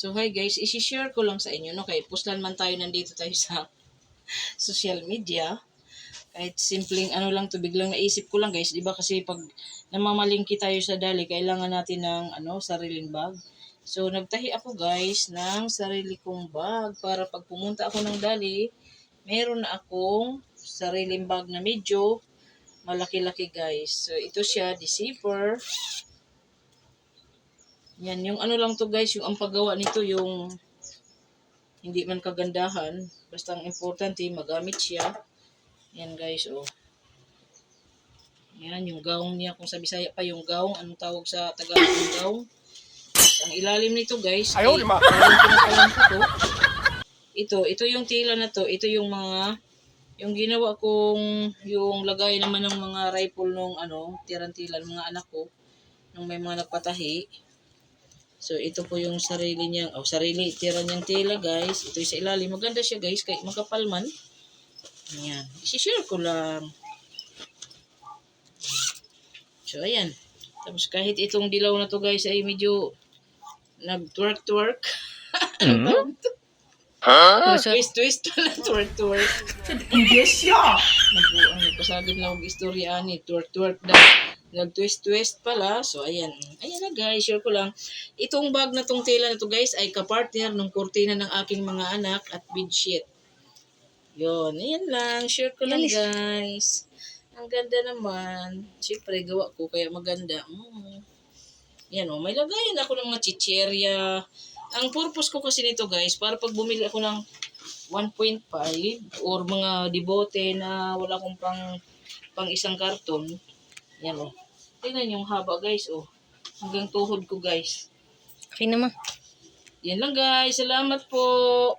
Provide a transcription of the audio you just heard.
So, hi guys, isi-share ko lang sa inyo, no? Kaya puslan man tayo nandito tayo sa social media. Kahit simpleng ano lang to, biglang naisip ko lang guys, di ba kasi pag namamalingki tayo sa dali, kailangan natin ng ano, sariling bag. So, nagtahi ako guys ng sarili kong bag para pag pumunta ako ng dali, meron na akong sariling bag na medyo malaki-laki guys. So, ito siya, zipper. Yan, yung ano lang to guys, yung ang paggawa nito, yung hindi man kagandahan. Basta ang importante, magamit siya. Yan guys, oh. Yan, yung gown niya. Kung sa Bisaya pa yung gown, anong tawag sa Tagalog yung gown? Ang ilalim nito guys, ay, pinakalam ko to. Ito, ito yung tila na to. Ito yung mga, yung ginawa kong, yung lagay naman ng mga rifle nung ano, tirantilan, mga anak ko, nung may mga nagpatahi. So, ito po yung sarili niyang, oh, sarili, tira niyang tela, guys. Ito yung sa ilalim. Maganda siya, guys, kahit makapal man. Ayan. Isishare ko lang. So, ayan. Tapos, kahit itong dilaw na to, guys, ay medyo nag-twerk-twerk. Hmm? Twist-twist pala, twerk-twerk. Yes, siya. Nagbuang nagpasagid na og istorya ani twerk-twerk daw. Nag-twist-twist pala. So, ayan. Ayan na guys, share ko lang. Itong bag na tong tela na to guys ay kapartner ng kurtina ng aking mga anak at bedsheet. Yun, ayan lang. Share ko lang guys. Ang ganda naman. Siyempre, gawa ko kaya maganda. Mm. Yan o, may lagayan ako ng mga chicherya. Ang purpose ko kasi nito guys, para pag bumili ako ng 1.5 or mga dibote na wala akong pang pang isang karton. Yan o. Tingnan yung haba guys o. Hanggang tuhod ko guys. Okay naman. Yan lang guys. Salamat po.